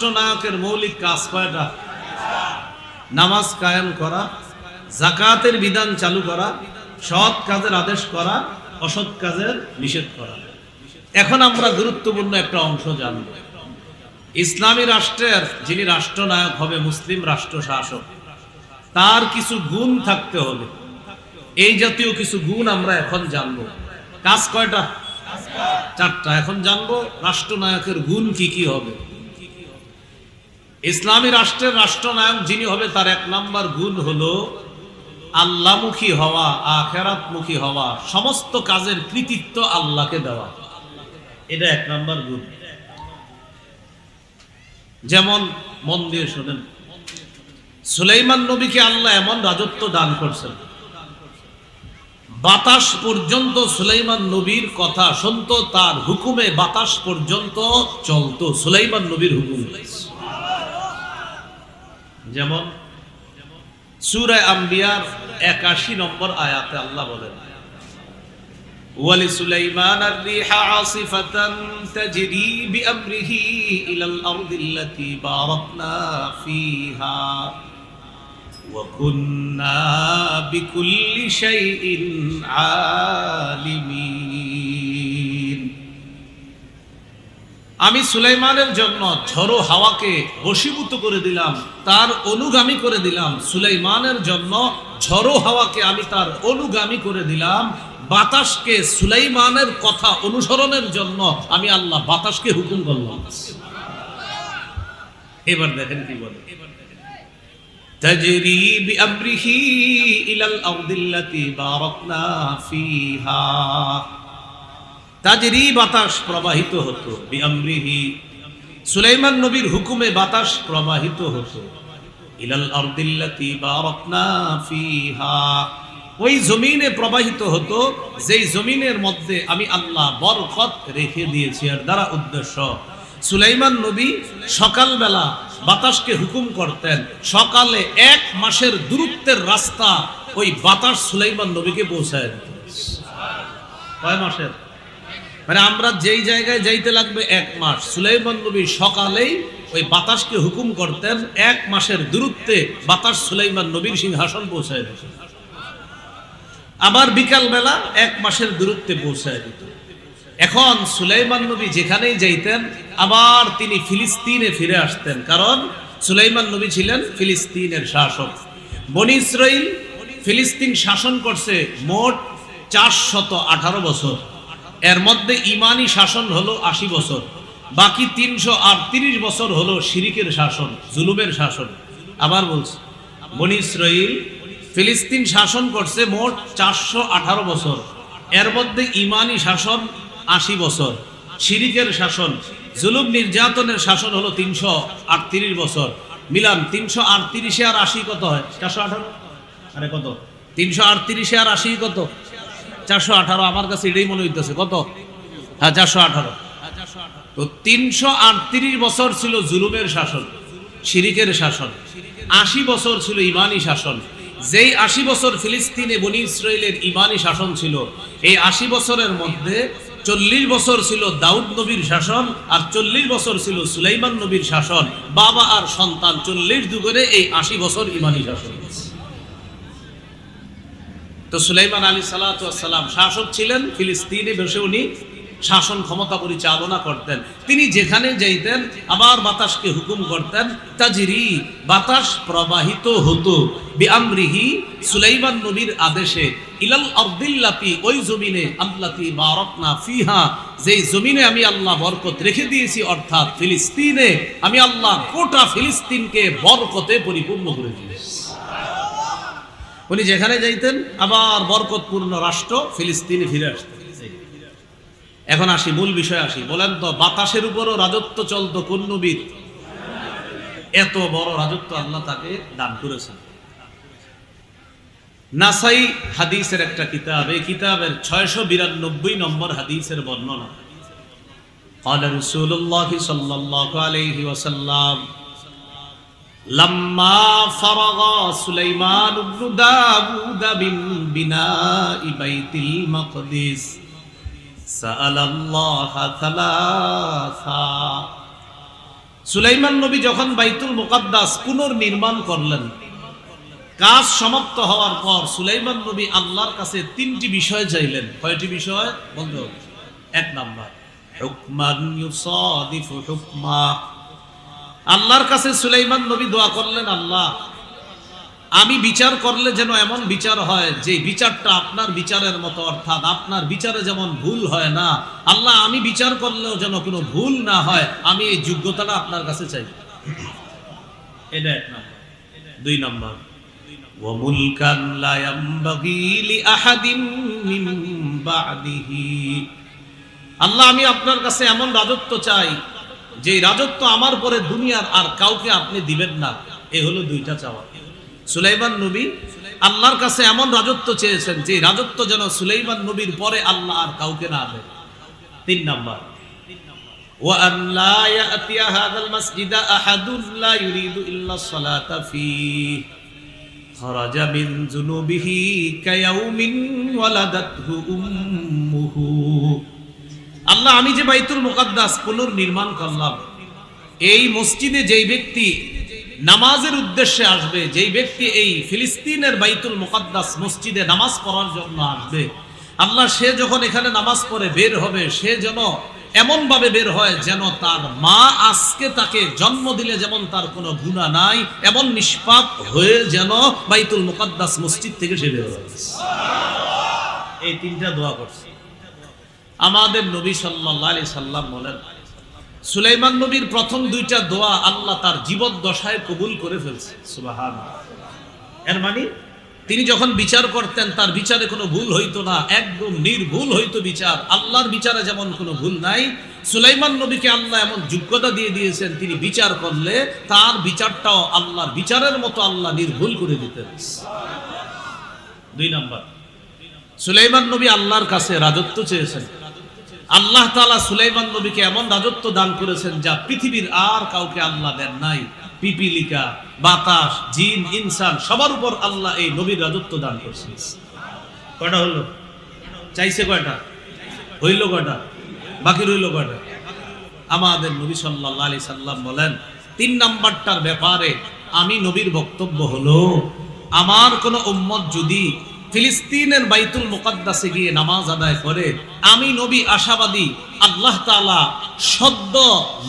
রাষ্ট্রনায়কের মৌলিক কাজ কয়টা? নামাজ কায়েম করা জাকাতের বিধান চালু করা, সৎ কাজের আদেশ করা, অসৎ কাজের নিষেধ করা। এখন আমরা গুরুত্বপূর্ণ একটা অংশ জানব। ইসলামী রাষ্ট্রের যিনি রাষ্ট্রনায়ক হবে, মুসলিম রাষ্ট্র শাসক, তার কিছু গুণ থাকতে হবে। এই জাতীয় কিছু গুণ আমরা এখন জানব। কাজ কয়টা? চারটা। এখন জানব রাষ্ট্রনায়কের গুণ কি কি হবে। ইসলামী রাষ্ট্রের রাষ্ট্রনায়ক যিনি হবে, তার এক নাম্বার গুণ হলো আল্লাহমুখী হওয়া, আখেরাতমুখী হওয়া, সমস্ত কাজের কৃতিত্ব আল্লাহকে দেওয়া। এটা এক নাম্বার গুণ। যেমন মন দিয়ে শোনেন, সুলাইমান নবীকে আল্লাহ এমন রাজত্ব দান করছেন, বাতাস পর্যন্ত সুলাইমান নবীর কথা শুনতো, তার হুকুমে বাতাস পর্যন্ত চলতো, সুলাইমান নবীর হুকুমে। যেমন সুরায় আম্বিয়ার একাশি নম্বর আয়াতে আল্লাহ বলেন ولسليمان الريح عاصفة تجري بأمره إلى الأرض التي باركنا فيها وكنا بكل شيء عالمين আমি সুলাইমানের জন্য ঝড়ো হাওয়াকে বশীভূত করে দিলাম তার অনুগামী করে দিলাম সুলাইমানের জন্য ঝড়ো হাওয়াকে আমি তার অনুগামী করে দিলাম বাতাসকে সুলাইমানের কথা অনুসরণের জন্য আমি আল্লাহ বাতাসকে হুকুম করলাম এবার দেখেন কি বলে تجري بأمره إلى الأرض التي باركنا فيها তাজরি বাতাস প্রবাহিত হতো, বিআমরিহি। সুলাইমান নবীর হুকুমে বাতাস প্রবাহিত হতো। ইলাল আরদিল্লাতি বারাকনা ফিহা। ওই জমিনে প্রবাহিত হতো, যেই জমিনের মধ্যে আমি আল্লাহ বরকত রেখে দিয়েছি আর দ্বারা উদ্দেশ্য। সুলাইমান নবী সকালবেলা বাতাসকে হুকুম করতেন, সকালে এক মাসের দূরত্বের রাস্তা ওই বাতাস সুলাইমান নবীকে পৌঁছায় দিত। কয় মাসের? মানে আমরা যেই জায়গায় যাইতে লাগবে এক মাস। সুলাইমান নবী সকালেই ওই বাতাসকে হুকুম করতেন, এক মাসের দূরত্বে বাতাস সুলাইমান নবীর সিংহাসন পৌঁছায় দিত। আবার বিকাল বেলা এক মাসের দূরত্বে পৌঁছায় দিত। এখন সুলাইমান নবী যেখানেই যাইতেন, আবার তিনি ফিলিস্তিনে ফিরে আসতেন। কারণ সুলাইমান নবী ছিলেন ফিলিস্তিনের শাসক। বনি ইসরাইল ফিলিস্তিন শাসন করছে মোট চারশত আঠারো বছর। এর মধ্যে ইমানি শাসন হলো আশি বছর, বাকি তিনশো আটত্রিশ বছর হলো শিরিকের শাসন, জুলুমের শাসন। আবার বলছি, বনি ফিলিস্তিন শাসন করছে মোট চারশো আঠারো বছর, এর মধ্যে ইমানি শাসন আশি বছর, শিরিকের শাসন, জুলুম নির্যাতনের শাসন হলো তিনশো আটত্রিশ বছর। মিলান, তিনশো আটত্রিশে আর আশি কত হয়? চারশো আঠারো? আরে কত? তিনশো আটত্রিশে আর আশি কত? চারশো আঠারো, আমার কাছে এটাই মনে হইতেছে। কত? হ্যাঁ চারশো আঠারো। তো তিনশো আটত্রিশ বছর ছিল জুলুমের শাসন, শিরিকের শাসন। আশি বছর ছিল ইমানি শাসন। যেই আশি বছর ফিলিস্তিনে বনি ইসরায়েলের ইমানি শাসন ছিল, এই আশি বছরের মধ্যে চল্লিশ বছর ছিল দাউদ নবীর শাসন আর চল্লিশ বছর ছিল সুলাইমান নবীর শাসন। বাবা আর সন্তান, চল্লিশ দুগরে এই আশি বছর ইমানি শাসন। তো সুলাইমান আলী সালাম শাসক ছিলেন, ফিলিস্তিনে বসে উনি শাসন ক্ষমতা পরিচালনা করতেন। তিনি যেখানে যাইতেন, আবার বাতাসকে হুকুম করতেন, তাজিরি, বাতাস প্রবাহিত হতো। বিআমরিহি সুলাইমান নবীর আদেশে, ইলাল আরদিল্লাতি, ওই জমিনে, আল্লাতি বারাকনা ফিহা, যেই জমিনে আমি আল্লাহ বরকত রেখে দিয়েছি, অর্থাৎ ফিলিস্তিনে, আমি আল্লাহ গোটা ফিলিস্তিনকে বরকতে পরিপূর্ণ করে দিয়েছি। উনি যেখানে যাইতেন আবার বরকতপূর্ণ রাষ্ট্র ফিলিস্তিনে ফিরে আসতেন এখন আসি মূল বিষয় আসি বলেন তো বাতাসের উপরও রাজত্ব চলতো কোন নবীর এত বড় রাজত্ব আল্লাহ তাকে দান করেছেন নাসাই হাদিসের একটা কিতাব এই কিতাবের ছয়শো বিরানব্বই নম্বর হাদিসের বর্ণনা قال رسول الله صلى الله عليه وسلم لما فرغ سليمان بن داود من بناء بيت المقدس سأل الله ثلاثا সুলাইমান নবী যখন বাইতুল মুকাদ্দাস পুনর্নির্মাণ করলেন কাজ সমাপ্ত হওয়ার পর সুলাইমান নবী আল্লাহর কাছে তিনটি বিষয় চাইলেন কয়টি বিষয় বলতে হবে এক নাম্বার হুকমান ইউসাদিফু হুকমা আল্লাহর কাছে সুলাইমান নবী দোয়া করলেন আল্লাহ আমি বিচার করলে যেন এমন বিচার হয় যে বিচারটা আপনার বিচারের মতো অর্থাৎ আপনার বিচারে যেমন ভুল হয় না আল্লাহ আমি বিচার করলেও যেন কোনো ভুল না হয় আমি এই যোগ্যতাটা আপনার কাছে চাই এটা এক নম্বর দুই নম্বর وملكا لا ينبغي لأحد من بعده আল্লাহ আমি আপনার কাছে এমন রাজত্ব চাই যে রাজত্ব আমার পরে দুনিয়ার আর কাউকে আপনি দিবেন না, এ হলো দুইটা চাওয়া। সুলাইমান নবী আল্লাহর কাছে এমন রাজত্ব চেয়েছেন যে রাজত্ব যেন সুলাইমান নবীর পরে আল্লাহ আর কাউকে না দেন। তিন নাম্বার। খরাজা আল্লাহ, আমি যে বাইতুল মুকাদ্দাস পুনর্নির্মাণ করলাম, এই মসজিদে যেই ব্যক্তি নামাজের উদ্দেশ্যে আসবে, যেই ব্যক্তি এই ফিলিস্তিনের বাইতুল মুকাদ্দাস মসজিদে নামাজ পড়ার জন্য আসবে, আল্লাহ, সে যখন এখানে নামাজ পড়ে বের হবে, সে যেন এমন ভাবে বের হয় যেন তার মা আজকে তাকে জন্ম দিলে যেমন তার কোনো গুণা নাই, এমন নিষ্পাপ হয়ে যেন বাইতুল মুকাদ্দাস মসজিদ থেকে সে বের হয়। এই তিনটা দোয়া করছে। আমাদের নবী সাল্লাহ আলি সাল্লাম বলেন, সুলাইমান নবীর প্রথম দুইটা দোয়া আল্লাহ তার জীবন দশায় কবুল করে ফেলছে। সুবাহান এর মানে তিনি যখন বিচার করতেন, তার বিচারে কোনো ভুল হইতো না, একদম নির্ভুল হইতো বিচার। আল্লাহর বিচারে যেমন কোনো ভুল নাই, সুলাইমান নবীকে আল্লাহ এমন যোগ্যতা দিয়ে দিয়েছেন, তিনি বিচার করলে তার বিচারটাও আল্লাহর বিচারের মতো আল্লাহ নির্ভুল করে দিতেন। দুই নম্বর, সুলাইমান নবী আল্লাহর কাছে রাজত্ব চেয়েছেন। আল্লাহ তালা সুলাইমান নবীকে এমন রাজত্ব দান করেছেন যা পৃথিবীর আর কাউকে আল্লাহ দেন নাই। পিপিলিকা, বাতাস, জিন, ইনসান, সবার উপর আল্লাহ এই নবীর রাজত্ব দান করছেন। কয়টা হলো? চাইছে কয়টা? হইল কয়টা? বাকি রইল কয়টা? আমাদের নবী সাল্লাহ আলি সাল্লাম বলেন, তিন নাম্বারটার ব্যাপারে আমি নবীর বক্তব্য হলো, আমার কোনো উম্মত যদি ফিলিস্তিনের বাইতুল মুকাদ্দাসে গিয়ে নামাজ আদায় করে, আমি নবী আশাবাদী আল্লাহ তাআলা সদ্য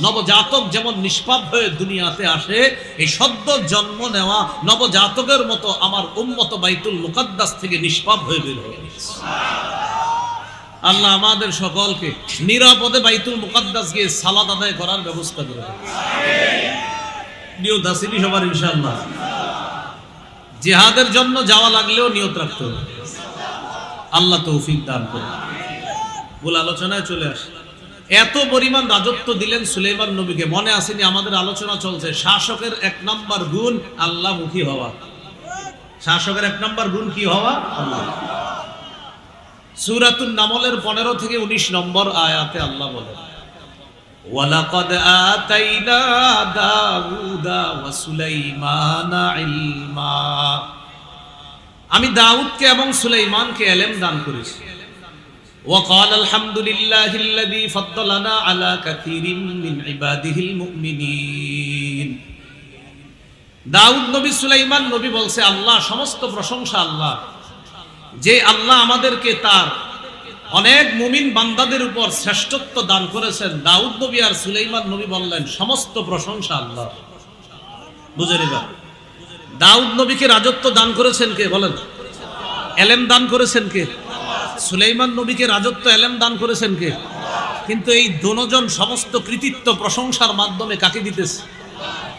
নবজাতক যেমন নিষ্পাপ হয়ে দুনিয়াতে আসে, এই সদ্য জন্ম নেওয়া নবজাতকের মতো আমার উম্মত বাইতুল মুকাদ্দাস থেকে নিষ্পাপ হয়ে বের হবে আল্লাহ আমাদের সকলকে নিরাপদে বাইতুল মুকাদ্দাস গিয়ে সালাদ আদায় করার ব্যবস্থা করে। নিয়ত আসেনি সবার, ইনশাআল্লাহ? জিহাদের জন্য যাওয়া লাগলেও নিয়ত রাখতে হবে। আল্লাহ তৌফিক দান করুন। বলে আলোচনায় চলে আসে। এত পরিমাণ রাজত্ব দিলেন সুলেমান নবীকে, মনে আসেনি আমাদের আলোচনা চলছে। শাসকের এক নম্বর গুণ আল্লাহ মুখী হওয়া। শাসকের এক নম্বর গুণ কি হওয়া? আল্লাহ। সুরাতুন নামলের পনেরো থেকে উনিশ নম্বর আয়াতে আল্লাহ বলেন ওয়ালাকাদ আতাইনা দাউদা ওয়া সুলাইমানা ইলমা আমি দাউদকে এবং সুলাইমানকে এলেম দান করেছি وقال الحمد لله الذي فضلنا على كثير من عباده المؤمنين দাউদ নবী সুলাইমান নবী বলছে আল্লাহ সমস্ত প্রশংসা আল্লাহ যে আল্লাহ আমাদেরকে তার অনেক মুমিন বান্দাদের উপর শ্রেষ্ঠত্ব দান করেছেন দাউদ নবী আর সুলেইমান নবী বললেন, সমস্ত প্রশংসা আল্লাহ। বুঝে নিবা দাউদ নবীকে রাজত্ব দান করেছেন কে? বলেন। এলেম দান করেছেন কে? সুলেইমান নবীকে রাজত্ব, এলেম দান করেছেন কে? কিন্তু এই দোনোজন সমস্ত কৃতিত্ব প্রশংসার মাধ্যমে কাকে দিতেছে?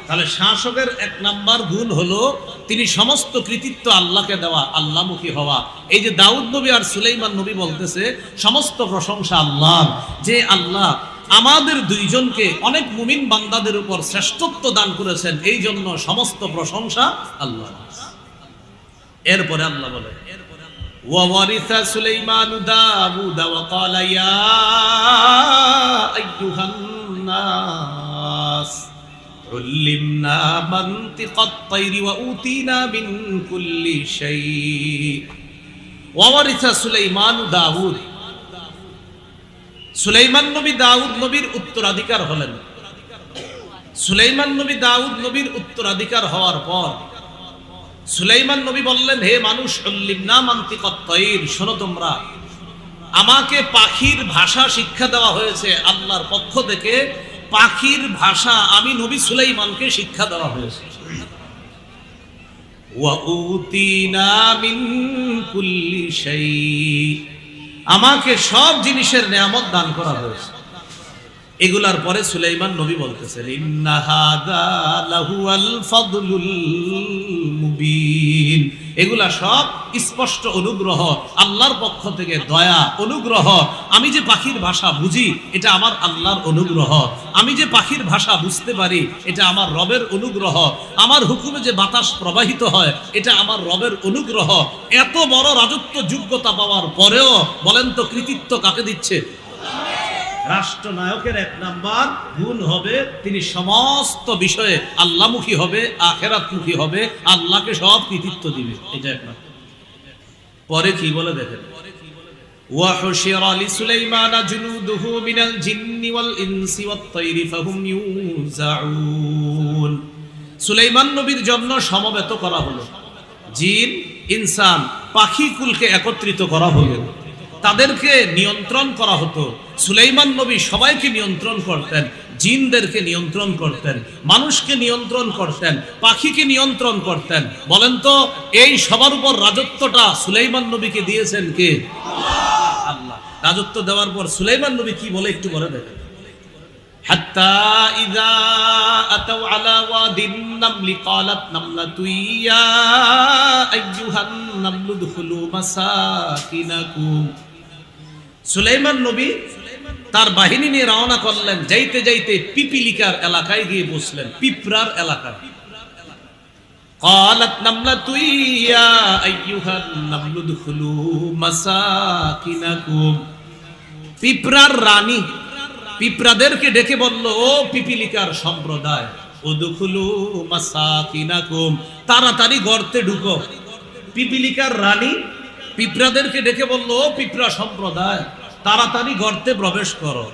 তাহলে শাসকের এক নাম্বার গুণ হলো তিনি সমস্ত কৃতিত্ব আল্লাহকে দেওয়া আল্লাহমুখী হওয়া এই যে দাউদ নবী আর সুলাইমান নবী বলতেছে সমস্ত প্রশংসা আল্লাহ যে আল্লাহ আমাদের দুইজনকে অনেক মুমিন বান্দাদের উপর শ্রেষ্ঠত্ব দান করেছেন এই জন্য সমস্ত প্রশংসা আল্লাহ এরপরে আল্লাহ বলে وورث سليمان داود وقال يا أيها الناس علمنا منطق الطير وأوتينا من كل شيء وورث سليمان داود সুলাইমান নবী দাউদ নবীর উত্তরাধিকার হলেন সুলাইমান নবী দাউদ নবীর উত্তরাধিকার হওয়ার পর সুলাইমান নবী বললেন হে মানুষ উল্লিমনা মান্তিকত্তয়ির শোনো তোমরা আমাকে পাখির ভাষা শিক্ষা দেওয়া হয়েছে আল্লাহর পক্ষ থেকে পাখির ভাষা আমি নবী সুলাইমানকে শিক্ষা দেওয়া হয়েছে। আমাকে সব জিনিসের নিয়ামত দান করা হয়েছে। এগুলার পরে সুলাইমান নবী বলতেছেন, ইন্না হাদা লাহুয়াল ফাদলুল মুবিন। এগুলা সব স্পষ্ট অনুগ্রহ, আল্লাহর পক্ষ থেকে দয়া, অনুগ্রহ। আমি যে পাখির ভাষা বুঝি, এটা আমার আল্লাহর অনুগ্রহ। আমি যে পাখির ভাষা বুঝতে পারি, এটা আমার রবের অনুগ্রহ। আমার হুকুমে যে বাতাস প্রবাহিত হয়, এটা আমার রবের অনুগ্রহ। এত বড় রাজত্ব যোগ্যতা পাওয়ার পরেও বলেন তো কৃতিত্ব কাকে দিচ্ছে? রাষ্ট্রনায়কের এক নাম্বার গুণ হবে তিনি সমস্ত বিষয়ে আল্লাহমুখী হবে আখেরাতমুখী হবে আল্লাহকে সব কৃতিত্ব দিবে এটা এক নাম্বার পরে কি বলে দেখেন وحشر لسليمان جنوده من الجن والإنس والطير فهم يوزعون সুলাইমান নবীর জন্য সমবেত করা হলো জিন ইনসান পাখি কুলকে একত্রিত করা হলো তাদেরকে নিয়ন্ত্রণ করা হতো সুলাইমান নবী সবাইকে নিয়ন্ত্রণ করতেন জিনদেরকে নিয়ন্ত্রণ করতেন মানুষকে নিয়ন্ত্রণ করতেন পাখিকে নিয়ন্ত্রণ করতেন বলেন তো এই সবার উপর রাজত্বটা সুলাইমান নবীকে দিয়েছেন কে আল্লাহ রাজত্ব দেওয়ার পর সুলাইমান নবী কি বলে একটু বলে দেখেন حتى إذا أتوا على واد النمل قالت نملة يا أيها النمل ادخلوا مساكنكم সুলাইমান নবী তার বাহিনী নিয়ে রওনা করলেন যাইতে যাইতে পিপিলিকার এলাকায় গিয়ে বসলেন পিপরার এলাকায় قالت نملة يا أيها النمل ادخلوا مساكنكم পিপরার রানী পিপরাদেরকে ডেকে বলল ও পিপিলিকার সম্প্রদায় উদখুলু মাসাকিনাকুম তাড়াতাড়ি গর্তে ঢুকো পিপিলিকার রানী পিপরাদেরকে ডেকে বলল ও পিঁপড়া সম্প্রদায় তাড়াতাড়ি গর্তে প্রবেশ করো।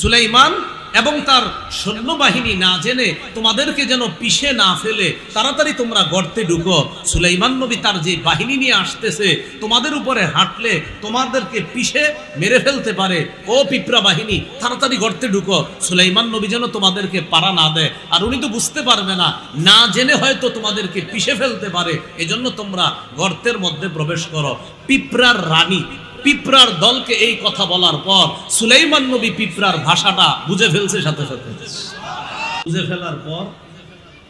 সুলাইমান এবং তার সৈন্যবাহিনী না জেনে তোমাদেরকে যেন পিষে না ফেলে, তাড়াতাড়ি তোমরা গর্তে ঢুকো। সুলাইমান নবী তার যে বাহিনী নিয়ে আসতেছে, তোমাদের উপরে হাঁটলে তোমাদেরকে পিষে মেরে ফেলতে পারে। ও পিঁপড়া বাহিনী, তাড়াতাড়ি গর্তে ঢুকো। সুলাইমান নবী যেন তোমাদেরকে পারা না দেয়। আর উনি তো বুঝতে পারবে না না জেনে হয়তো তোমাদেরকে পিষে ফেলতে পারে। এজন্য তোমরা গর্তের মধ্যে প্রবেশ করো। পিঁপড়ার রানী পিঁপড়ার দলকে এই কথা বলার পর সুলাইমান নবী পিঁপড়ার ভাষাটা বুঝে ফেলছে সাথে সাথে বুঝে ফেলার পর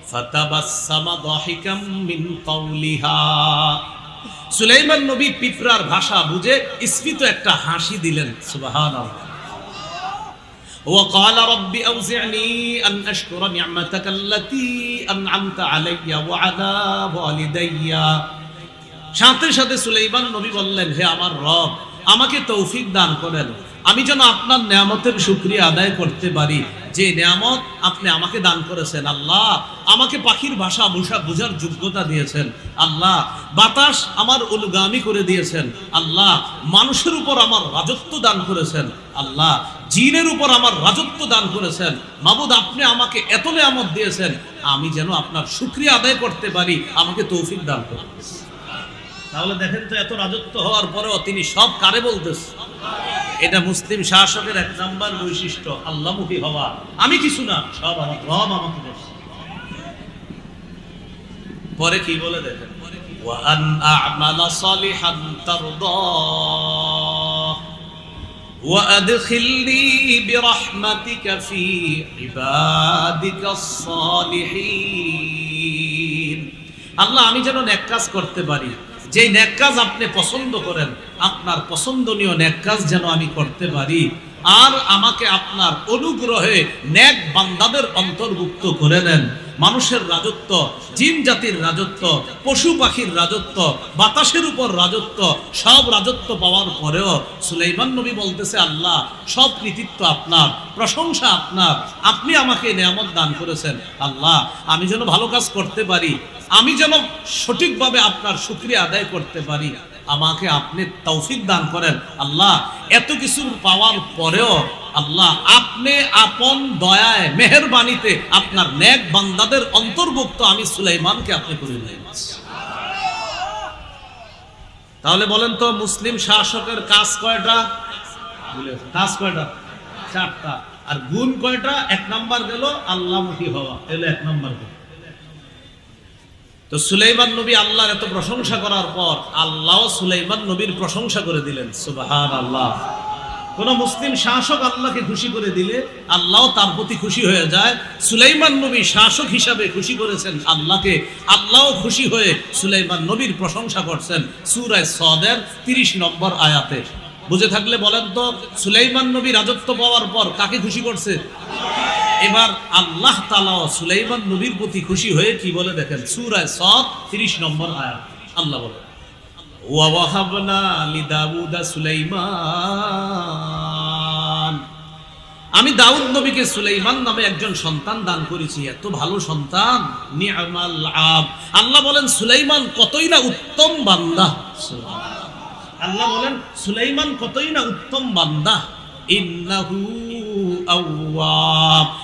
ফাতাবাসসামা দাহিকাম মিন কাওলিহা সুলাইমান নবী পিঁপড়ার ভাষা বুঝে স্ফীত একটা হাসি দিলেন সুবহানাল্লাহ وقال رب أوزعني أن أشكر نعمتك التي أنعمت علي وعلى والدي সাথে সাথে সুলাইমান নবী বললেন, হে আমার রব, আমাকে তৌফিক দান করেন। আমি যেন আপনার নিয়ামতের শুক্রিয়া আদায় করতে পারি। যে নিয়ামত আপনি আমাকে দান করেছেন, আল্লাহ, আমাকে পাখির ভাষা বুঝা, বুঝার যোগ্যতা দিয়েছেন। আল্লাহ, বাতাস আমার অনুগামী করে দিয়েছেন। আল্লাহ, মানুষের উপর আমার রাজত্ব দান করেছেন। আল্লাহ, জিনের উপর আমার রাজত্ব দান করেছেন। মাবুদ, আপনি আমাকে এত নিয়ামত দিয়েছেন। আমি যেন আপনার শুক্রিয়া আদায় করতে পারি। আমাকে তৌফিক দান করেন। তাহলে দেখেন তো এত রাজত্ব হওয়ার পরেও তিনি সব কারে বলতেছে এটা মুসলিম শাসকের এক নাম্বার বৈশিষ্ট্য আল্লাহমুখী হওয়া আমি কিছু না সব আমার রব আমাকে বলছে পরে কি বলে দেখেন وأن أعمل صالحا ترضاه وأدخلني برحمتك في عبادك الصالحين আল্লাহ আমি যেন নেক কাজ করতে পারি যে ন্যাক কাজ আপনি পছন্দ করেন আপনার পছন্দনীয় ন্যাক কাজ যেন আমি করতে পারি আর আমাকে আপনার অনুগ্রহে নেক বান্দাদের অন্তর্ভুক্ত করে নেন মানুষের রাজত্ব, জিন জাতির রাজত্ব, পশু পাখির রাজত্ব, বাতাসের উপর রাজত্ব, সব রাজত্ব পাওয়ার পরেও সুলাইমান নবী বলতেছে, আল্লাহ, সব কৃতিত্ব আপনার, প্রশংসা আপনার, আপনি আমাকে নিয়ামত দান করেছেন। আল্লাহ, আমি যেন ভালো কাজ করতে পারি, আমি যেন সঠিকভাবে আপনার শুক্রিয়া আদায় করতে পারি। আমাকে আপনি তৌফিক দান করেন। আল্লাহ, এত কিছু পাওয়ার পরেও আল্লাহ, আপনি আপন দয়ায়, মেহেরবানিতে আপনার নেক বান্দাদের অন্তর্ভুক্ত আমি সুলাইমানকে আপনি করে তাহলে বলেন তো, মুসলিম শাসকের কাজ কয়টা? কাজ কয়টা? চারটা। আর গুণ কয়টা? এক নাম্বার গেল আল্লাহমুখী হওয়া। এলো এক নাম্বার গুণ তো সুলাইমান নবী আল্লাহর এত প্রশংসা করার পর আল্লাহ সুলাইমান নবীর প্রশংসা করে দিলেন সুবাহান আল্লাহ কোন মুসলিম শাসক আল্লাহকে খুশি করে দিলে আল্লাহ তার প্রতি খুশি হয়ে যায়। সুলাইমান নবী শাসক হিসাবে খুশি করেছেন আল্লাহকে। আল্লাহ খুশি হয়ে সুলাইমান নবীর প্রশংসা করছেন সুরায় সদের তিরিশ নম্বর আয়াতে। বুঝে থাকলে বলেন তো, সুলাইমান নবী রাজত্ব পাওয়ার পর কাকে খুশি করছে? এবার আল্লাহ তালা সুলাইমান নবীর প্রতি খুশি হয়ে কি বলে দেখেন? সুরায় সদ, তিরিশ নম্বর আয়াত। আল্লাহ বলে আমি দাউদ নবীকে সুলাইমান নামে একজন সন্তান দান করেছি, এত ভালো সন্তান। আল্লাহ বলেন, সুলাইমান কতই না উত্তম বান্দা। আল্লাহ বলেন, সুলাইমান কতই না উত্তম বান্দা। ইন্নাহু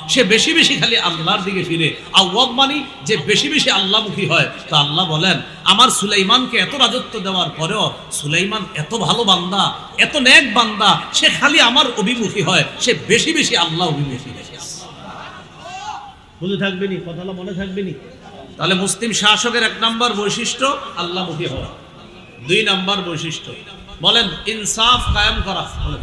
সে বেশি বেশি খালি আল্লাহর দিকে ফিরে। আউয়াব মানে যে বেশি বেশি আল্লাহমুখী হয়। তো আল্লাহ বলেন আমার সুলাইমানকে এত রাজত্ব দেওয়ার পরেও সুলাইমান এত ভালো বান্দা এত নেক বান্দা সে খালি আমার অভিমুখী হয়। সে বেশি বেশি আল্লাহ অভিমুখী বুঝে থাকবে নি? কথাটা মনে থাকবে নি? তাহলে মুসলিম শাসকের এক নম্বর বৈশিষ্ট্য আল্লাহমুখী হওয়া। দুই নম্বর বৈশিষ্ট্য। বলেন ইনসাফ কায়েম করা। বলেন।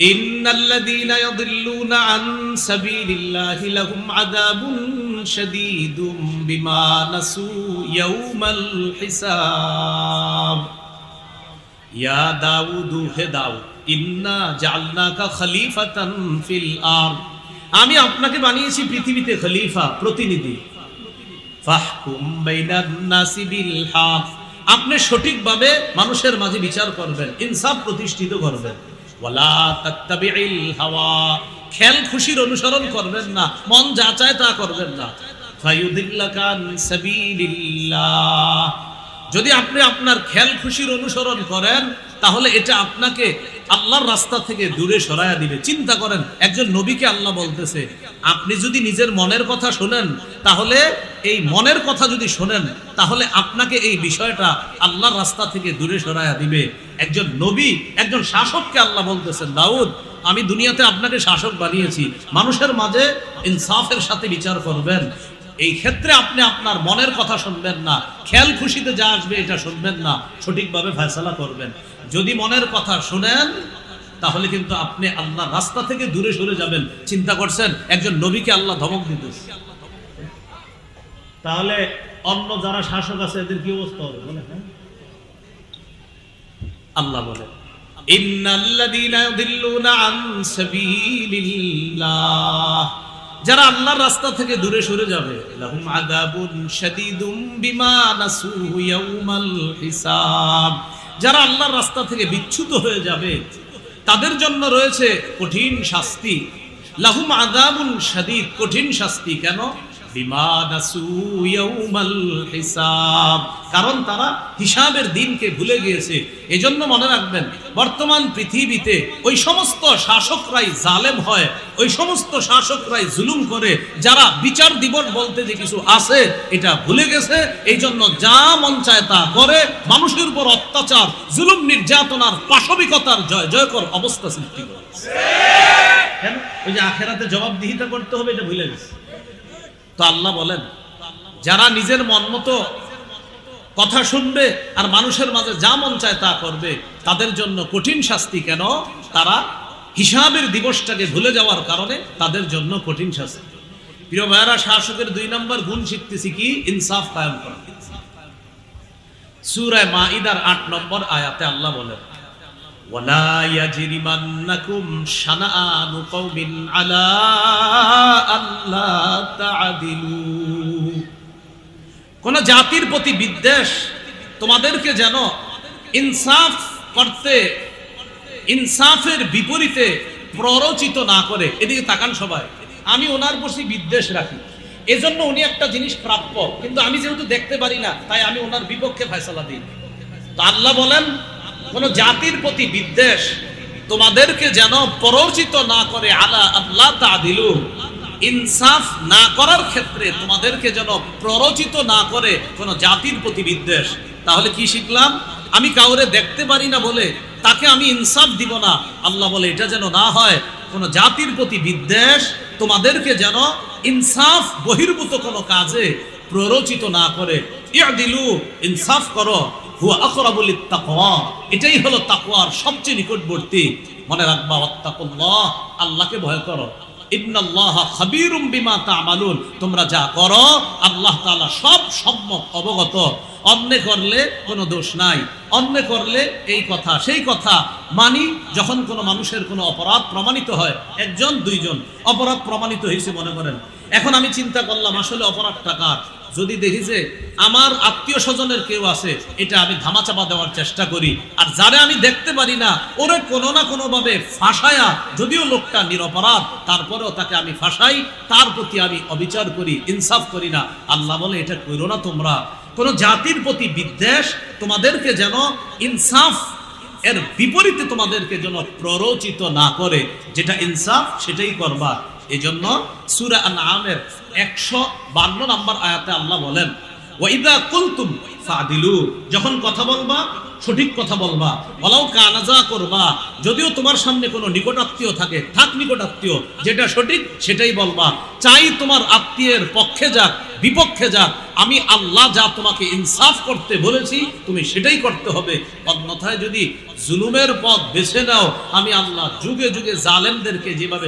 إن الذين يضلون عن سبيل الله لهم عذاب شديد بما نسوا يوم الحساب يا داود হে দাউদ ইন্না জাআলনাকা খলিফাতান ফিল আরদ আমি আপনাকে বানিয়েছি পৃথিবীতে খলিফা প্রতিনিধি ফাহকুম বাইনান নাসি বিল হক আপনি সঠিকভাবে মানুষের মাঝে বিচার করবেন ইনসাফ প্রতিষ্ঠিত করবেন খেল খুশির অনুসরণ করবেন না, মন যা চায় তা করবেন না। যদি আপনি আপনার খেল খুশির অনুসরণ করেন তাহলে এটা আপনাকে আল্লাহর রাস্তা থেকে দূরে সরাইয়া দিবে। চিন্তা করেন, একজন নবীকে আল্লাহ বলতেছে, আপনি যদি নিজের মনের কথা শোনেন, তাহলে এই মনের কথা যদি শোনেন, তাহলে আপনাকে এই বিষয়টা আল্লাহর রাস্তা থেকে দূরে সরাইয়া দিবে। একজন নবী, একজন শাসককে আল্লাহ বলতেছেন, দাউদ, আমি দুনিয়াতে আপনাকে শাসক বানিয়েছি। মানুষের মাঝে ইনসাফের সাথে বিচার করবেন। এই ক্ষেত্রে আপনি আপনার মনের কথা শুনবেন না। খেয়াল খুশিতে যা আসবে এটা শুনবেন না। সঠিকভাবে ফয়সালা করবেন। যদি মনের কথা শুনেন, তাহলে কিন্তু আপনি আল্লাহ রাস্তা থেকে দূরে সরে যাবেন। চিন্তা করছেন, একজন নবীকে আল্লাহ ধমক দিতেছে তাহলে অন্য যারা শাসক আছে, এদের কি অবস্থা হবে? হ্যাঁ? আল্লাহ বলে যারা আল্লাহর রাস্তা থেকে দূরে সরে যাবে হিসাব। যারা আল্লাহর রাস্তা থেকে বিচ্ছুত হয়ে যাবে, তাদের জন্য রয়েছে কঠিন শাস্তি। লাহুম আদাবুল সাদিদ কঠিন শাস্তি। কেন? কারণ তারা হিসাবের দিনকে ভুলে গিয়েছে, এজন্য মনে রাখবেন, বর্তমান পৃথিবীতে ওই সমস্ত শাসকরাই জালেম হয়, ওই সমস্ত শাসকরাই জুলুম করে, যারা বিচার দিবস বলতে যে কিছু আছে, এটা ভুলে গেছে এই জন্য যা মন চায় তা করে, মানুষের উপর অত্যাচার, জুলুম নির্যাতনার পাশবিকতার জয়, জয়কর অবস্থা সৃষ্টি করে। ওই যে আখেরাতে জবাবদিহিতা করতে হবে, এটা ভুলে গেছে। তো আল্লাহ বলেন, যারা নিজের মন মতো কথা শুনবে আর মানুষের মাঝে যা মন চায় তা করবে, তাদের জন্য কঠিন শাস্তি কেন? তারা হিসাবের দিবসটাকে ভুলে যাওয়ার কারণে তাদের জন্য কঠিন শাস্তি। প্রিয় ভাইয়ারা, শাসকের দুই নম্বর গুণ শিখতেছি কি? ইনসাফ কায়েম করা। সুরায় মাইদার আট নম্বর আয়াতে আল্লাহ বলেন ولا يجرمنكم شنآن قوم على ألا تعدلوا কোন জাতির প্রতি বিদ্বেষ তোমাদেরকে যেন ইনসাফ করতে ইনসাফের বিপরীতে প্ররোচিত না করে এদিকে তাকান সবাই আমি ওনার প্রতি বিদ্বেষ রাখি এজন্য উনি একটা জিনিস প্রাপ্য কিন্তু আমি যেহেতু দেখতে পারি না তাই আমি ওনার বিপক্ষে ফয়সলা দিই তো আল্লাহ বলেন কোন জাতির প্রতি বিদ্বেষ তোমাদেরকে যেন প্ররোচিত না করে, আলা আল্লাহ তা দিলু ইনসাফ না করার ক্ষেত্রে তোমাদেরকে যেন প্ররোচিত না করে কোন জাতির প্রতি বিদ্বেষ। তাহলে কি শিখলাম? আমি কাউরে দেখতে পারি না বলে তাকে আমি ইনসাফ দিব না। আল্লাহ বলে, এটা যেন না হয়, কোন জাতির প্রতি বিদ্বেষ তোমাদেরকে যেন ইনসাফ বহির্ভূত কোনো কাজে প্ররোচিত না করে। ইয়া দিলু ইনসাফ করো। এটাই হলো সবচেয়ে নিকটবর্তী। মনে রাখবা আল্লাহকে ভয় করো। তোমরা যা করো, আল্লাহ সব সম্যক অবগত। অন্য করলে কোনো দোষ নাই। অন্য করলে এই কথা, সেই কথা মানি, যখন কোনো মানুষের কোনো অপরাধ প্রমাণিত হয়, একজন, দুইজন, অপরাধ প্রমাণিত হয়েছে মনে করেন। এখন আমি চিন্তা করলাম, আসলে অপরাধ টাকার যদি দেখি যে আমার আত্মীয় স্বজনের কেউ আছে, এটা আমি ধামাচাপা দেওয়ার চেষ্টা করি। আর যারা আমি দেখতে পারি না, ওরে কোনো না কোনো ভাবে ফাঁসায়া, যদিও লোকটা নিরপরাধ, তারপরেও তাকে আমি ফাঁসাই, তার প্রতি আমি অবিচার করি, ইনসাফ করি না। আল্লাহ বলে, এটা করো না তোমরা। কোন জাতির প্রতি বিদ্বেষ তোমাদেরকে যেন ইনসাফ, এর বিপরীতে তোমাদেরকে যেন প্ররোচিত না করে। যেটা ইনসাফ, সেটাই করবা। এই জন্য সুরা আমের একশো বান্ন নম্বর আয়াতে আল্লাহ বলেন ওয়াইদা কুলতুম ফাদিলু যখন কথা বলবা, সঠিক কথা বলবা। বলাও কানাজা করবা যদিও তোমার সামনে কোনো নিকটাত্মীয় থাকে, থাক নিকটাত্মীয়, যেটা সঠিক সেটাই বলবা। চাই তোমার আত্মীয়ের পক্ষে যাক, বিপক্ষে যাক, আমি আল্লাহ যা তোমাকে ইনসাফ করতে বলেছি, তুমি সেটাই করতে হবে। অন্যথায় যদি জুলুমের পথ বেছে নাও, আমি আল্লাহ যুগে যুগে জালেমদেরকে যেভাবে